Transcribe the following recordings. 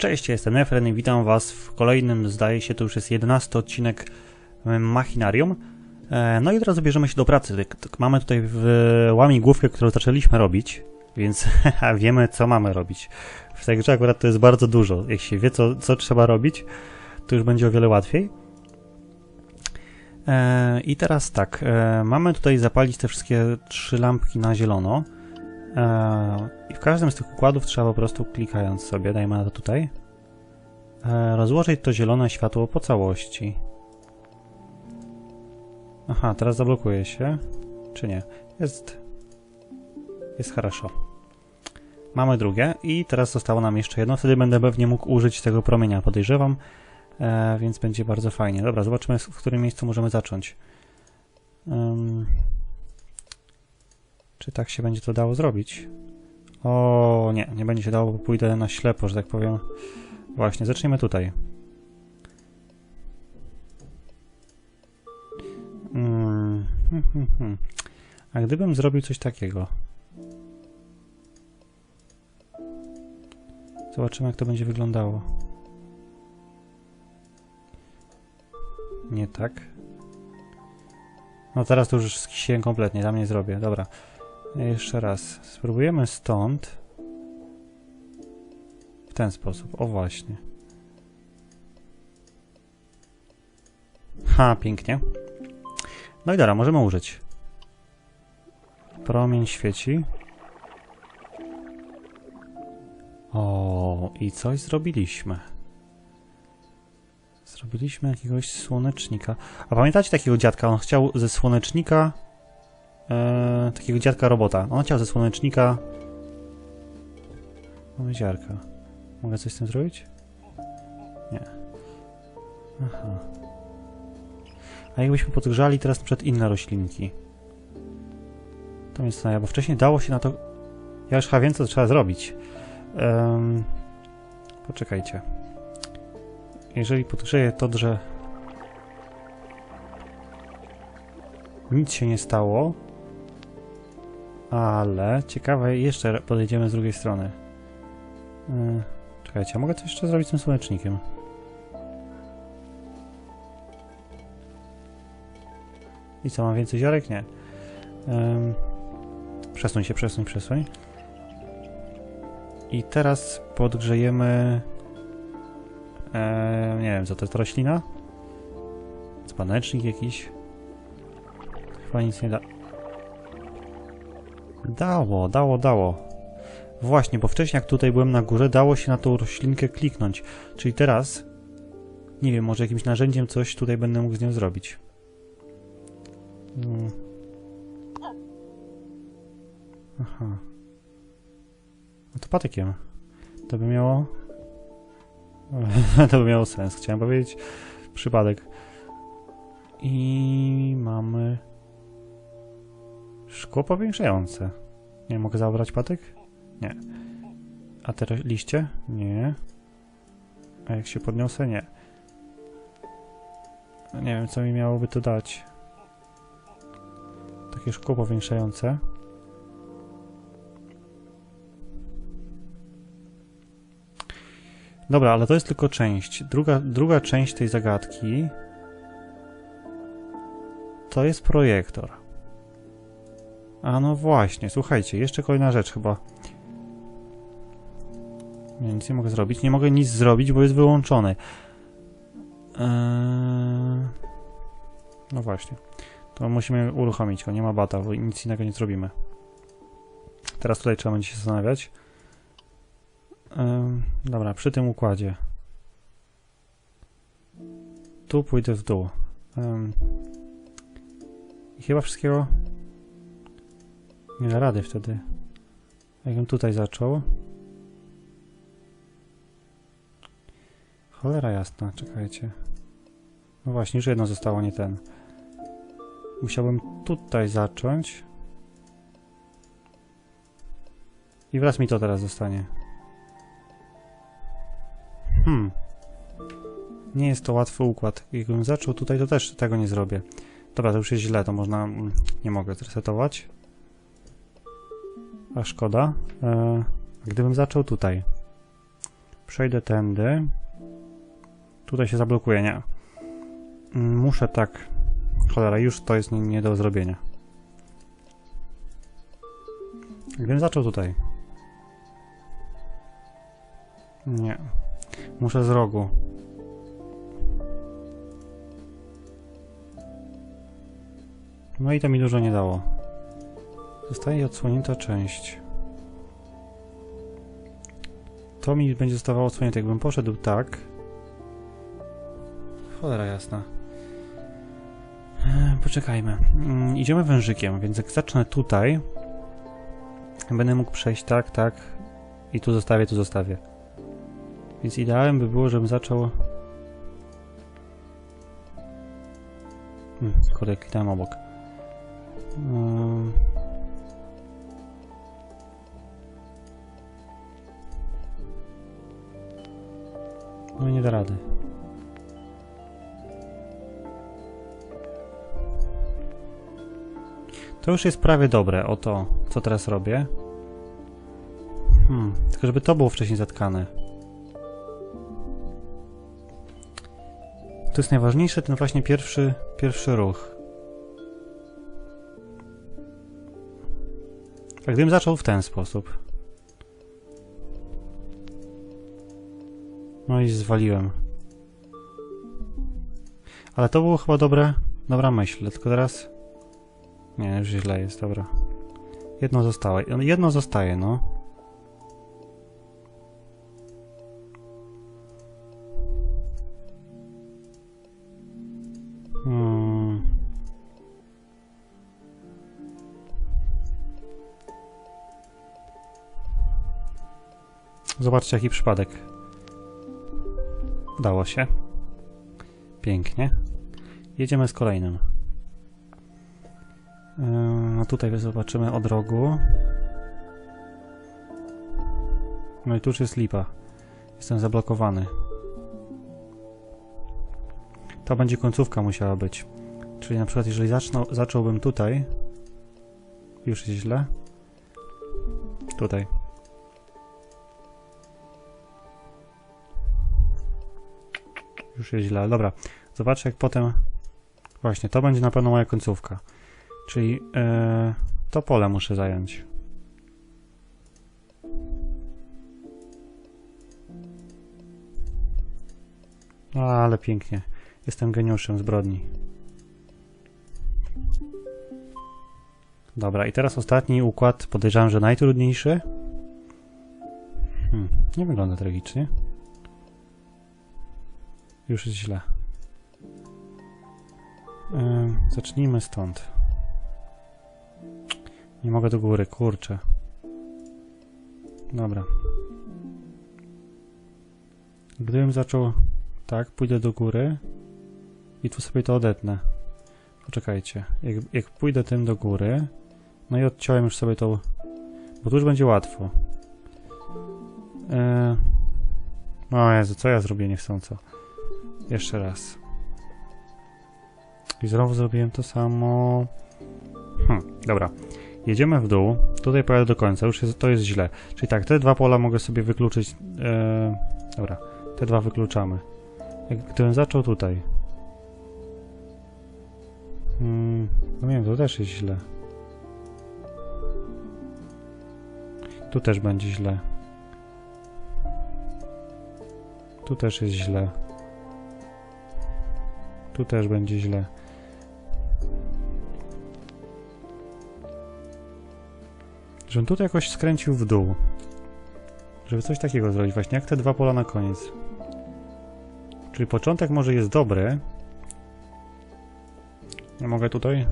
Cześć, jestem Efren i witam Was w kolejnym, zdaje się, to już jest 11 odcinek e, Machinarium. E, No i teraz bierzemy się do pracy. Tak- tak Mamy tutaj w łamigłówkę, którą zaczęliśmy robić, więc wiemy, co mamy robić. W tej grze akurat to jest bardzo dużo. Jak się wie, co, co trzeba robić, to już będzie o wiele łatwiej. E, I teraz tak, mamy tutaj zapalić te wszystkie trzy lampki na zielono. E, I w każdym z tych układów trzeba po prostu klikając sobie, dajmy na to tutaj, e, rozłożyć to zielone światło po całości. Aha, teraz zablokuje się. Czy nie? Jest. Jest хорошо. Mamy drugie i teraz zostało nam jeszcze jedno. Wtedy będę pewnie mógł użyć tego promienia, podejrzewam. E, więc będzie bardzo fajnie. Dobra, zobaczmy w którym miejscu możemy zacząć. Ym, czy tak się będzie to dało zrobić? O nie, nie będzie się dało, bo pójdę na ślepo, że tak powiem. Właśnie, zacznijmy tutaj. Mm, hmm. A gdybym zrobił coś takiego? Zobaczymy, jak to będzie wyglądało. Nie tak. No teraz to już skisiłem kompletnie, tam nie zrobię. Dobra. Jeszcze raz. Spróbujemy stąd. W ten sposób. O właśnie. Ha, pięknie. No i dobra, możemy użyć. Promień świeci. O, i coś zrobiliśmy. Zrobiliśmy jakiegoś słonecznika. A pamiętacie takiego dziadka? On chciał ze słonecznika e, takiego dziadka robota. On chciał ze słonecznika mamy ziarka. Mogę coś z tym zrobić? Nie. Aha. A jakbyśmy podgrzali teraz przykład inne roślinki? To mnie zastanawia, bo wcześniej dało się na to... Ja już chyba wiem, co trzeba zrobić. Em, poczekajcie. Jeżeli podgrzeję to, że nic się nie stało, ale ciekawe, jeszcze podejdziemy z drugiej strony. Yy, czekajcie, a mogę coś jeszcze zrobić z tym słonecznikiem? I co, mam więcej ziarek? Nie. Przesuń się, przesuń, przesuń. I teraz podgrzejemy... Nie wiem, co to jest roślina? Spanecznik jakiś? Chyba nic nie da... Dało, dało, dało. Właśnie, bo wcześniej jak tutaj byłem na górze, dało się na tą roślinkę kliknąć. Czyli teraz, nie wiem, może jakimś narzędziem coś tutaj będę mógł z nią zrobić. Hmm. Aha. No to patykiem. To by miało... to by miało sens, chciałem powiedzieć. Przypadek. I mamy... Szkło powiększające. Nie mogę zabrać patyk? Nie. A te liście? Nie. A jak się podniosę? Nie. Nie wiem, co mi miałoby to dać. Takie szkło powiększające. Dobra, ale to jest tylko część. Druga, druga część tej zagadki to jest projektor. A no właśnie, słuchajcie, jeszcze kolejna rzecz chyba. Nie, nic nie mogę zrobić. Nie mogę nic zrobić, bo jest wyłączony. Eee... No właśnie. To musimy uruchomić go, nie ma bata, bo nic innego nie zrobimy. Teraz tutaj trzeba będzie się zastanawiać. Eee... Dobra, przy tym układzie. Tu pójdę w dół. Eee... Chyba wszystkiego nie da rady wtedy. Jakbym tutaj zaczął. Cholera jasna, czekajcie. No właśnie, już jedno zostało, nie ten. Musiałbym tutaj zacząć. I wraz mi to teraz zostanie. Hmm. Nie jest to łatwy układ. Jakbym zaczął tutaj, to też tego nie zrobię. Dobra, to już jest źle, to można... Nie mogę zresetować. A szkoda. E, gdybym zaczął tutaj. Przejdę tędy. Tutaj się zablokuje, nie. Mm, Muszę tak. Cholera, już to jest nie, nie do zrobienia. Gdybym zaczął tutaj. Nie. Muszę z rogu. No i to mi dużo nie dało. Zostaje odsłonięta część. To mi będzie zostawało odsłonięte. Jakbym poszedł tak. Cholera jasna. Eee, Poczekajmy. Mm, Idziemy wężykiem, więc jak zacznę tutaj, będę mógł przejść tak, tak i tu zostawię, tu zostawię. Więc idealem by było, żebym zaczął... Hmm, kurde, obok. Ym. No nie da rady. To już jest prawie dobre, o to, co teraz robię. Hmm, tylko żeby to było wcześniej zatkane. To jest najważniejsze, ten właśnie pierwszy, pierwszy ruch. A gdybym zaczął w ten sposób. No i zwaliłem. Ale to było chyba dobre, dobra myśl, tylko teraz... Nie, już źle jest, dobra. Jedno zostało. Jedno zostaje, no. Hmm. Zobaczcie, jaki przypadek. Udało się. Pięknie. Jedziemy z kolejnym. Yy, No tutaj zobaczymy od rogu. No i tu już jest lipa. Jestem zablokowany. To będzie końcówka musiała być. Czyli na przykład jeżeli zacznę, zacząłbym tutaj, już jest źle. Tutaj. Już jest źle. Dobra. Zobaczę jak potem... Właśnie, to będzie na pewno moja końcówka. Czyli e, to pole muszę zająć. A, ale pięknie. Jestem geniuszem zbrodni. Dobra, i teraz ostatni układ. Podejrzewam, że najtrudniejszy. Hmm, nie wygląda tragicznie. Już jest źle. Ym, zacznijmy stąd. Nie mogę do góry, kurczę. Dobra. Gdybym zaczął... Tak, pójdę do góry. I tu sobie to odetnę. Poczekajcie. Jak, jak pójdę tym do góry... No i odciąłem już sobie to... Bo tu już będzie łatwo. Eee... O Jezu, co ja zrobię niechcąco? Jeszcze raz. I znowu zrobiłem to samo. Hm, dobra. Jedziemy w dół. Tutaj pojadę do końca. Już jest, to jest źle. Czyli tak, te dwa pola mogę sobie wykluczyć. E, dobra, te dwa wykluczamy. Gdybym zaczął tutaj. Hmm, no nie wiem, to też jest źle. Tu też będzie źle. Tu też jest źle. Tu też będzie źle. Żebym tutaj jakoś skręcił w dół. Żeby coś takiego zrobić, właśnie jak te dwa pola na koniec. Czyli początek może jest dobry. Nie mogę tutaj?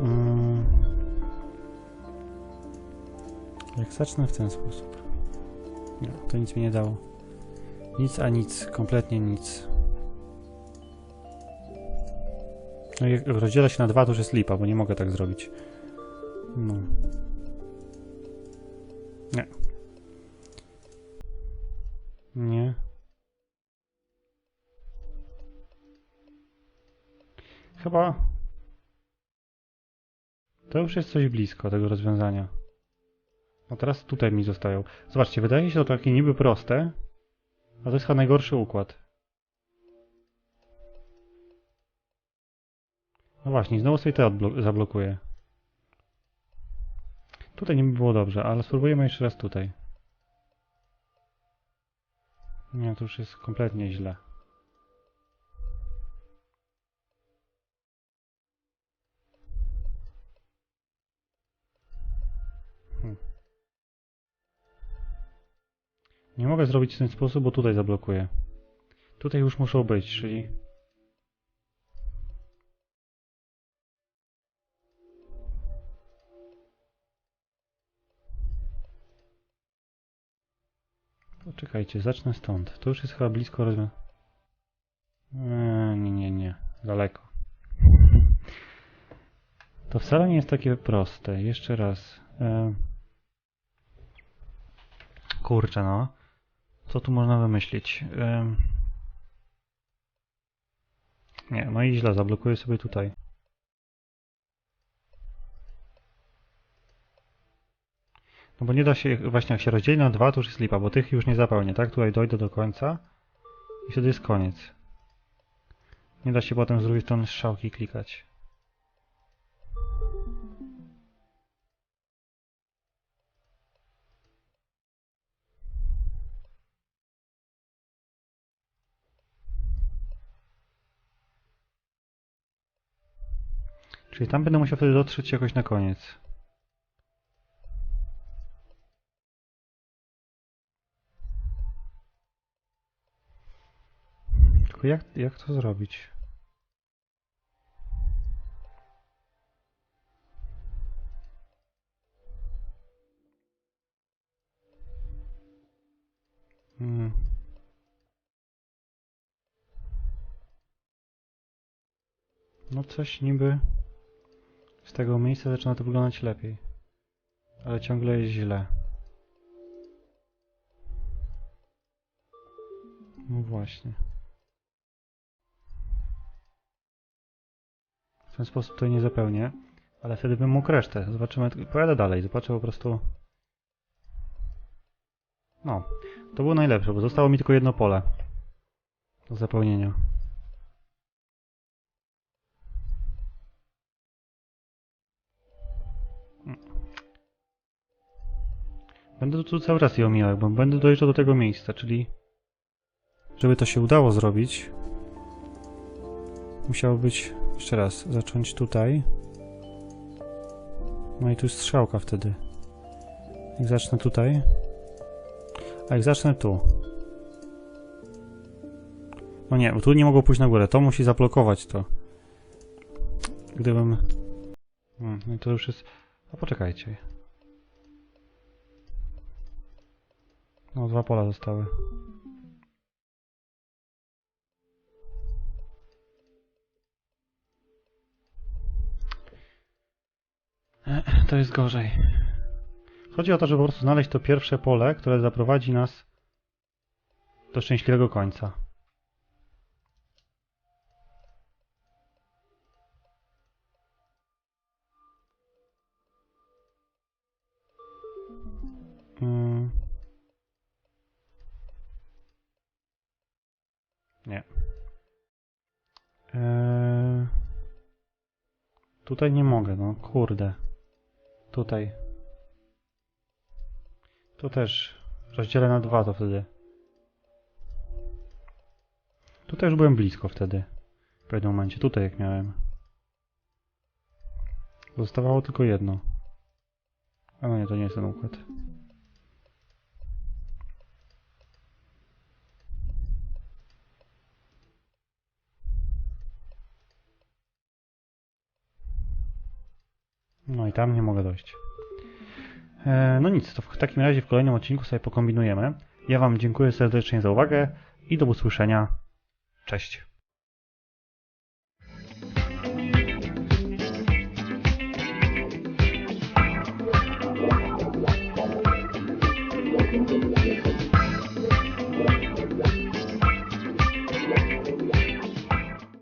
Mm. Jak zacznę w ten sposób. Nie, to nic mi nie dało. Nic a nic, kompletnie nic. No jak rozdziela się na dwa, to już jest lipa, bo nie mogę tak zrobić. No. Nie. Nie. Chyba... To już jest coś blisko tego rozwiązania. No teraz tutaj mi zostają. Zobaczcie, wydaje się to takie niby proste, a to jest chyba najgorszy układ. No właśnie, znowu sobie te zablokuję. Tutaj nie by było dobrze, ale spróbujemy jeszcze raz tutaj. Nie, to już jest kompletnie źle. Nie mogę zrobić w ten sposób, bo tutaj zablokuję. Tutaj już muszą być, czyli... Poczekajcie, zacznę stąd. To już jest chyba blisko rozwiązania. Eee, nie, nie, nie. Daleko. To wcale nie jest takie proste. Jeszcze raz. Eee... Kurczę, no. Co tu można wymyślić? Nie, no i źle. Zablokuję sobie tutaj. No bo nie da się, właśnie jak się rozdzieli na dwa, to już jest lipa, bo tych już nie zapełnię, tak? Tutaj dojdę do końca i wtedy jest koniec. Nie da się potem z drugiej strony strzałki klikać. Czyli tam będę musiał wtedy dotrzeć jakoś na koniec. Tylko jak, jak to zrobić? Hmm. No coś niby z tego miejsca zaczyna to wyglądać lepiej. Ale ciągle jest źle. No właśnie. W ten sposób to nie zapełnię, ale wtedy bym mógł resztę. Zobaczymy, pojadę dalej, zobaczę po prostu... No, to było najlepsze, bo zostało mi tylko jedno pole do zapełnienia. Będę tu cały czas je omijał, bo będę dojeżdżał do tego miejsca, czyli... Żeby to się udało zrobić, musiało być jeszcze raz, zacząć tutaj. No i tu jest strzałka wtedy. Jak zacznę tutaj. A jak zacznę tu. No nie, bo tu nie mogło pójść na górę. To musi zablokować to. Gdybym... Hmm, no i to już jest... A poczekajcie. No, dwa pola zostały. To jest gorzej. Chodzi o to, żeby po prostu znaleźć to pierwsze pole, które zaprowadzi nas do szczęśliwego końca. Nie. Eee... Tutaj nie mogę, no kurde. Tutaj. Tu też rozdzielę na dwa to wtedy. Tutaj już byłem blisko wtedy. W pewnym momencie. Tutaj jak miałem. Zostawało tylko jedno. A no nie, to nie jest ten układ. No i tam nie mogę dojść. E, no nic, to w takim razie w kolejnym odcinku sobie pokombinujemy. Ja Wam dziękuję serdecznie za uwagę i do usłyszenia. Cześć.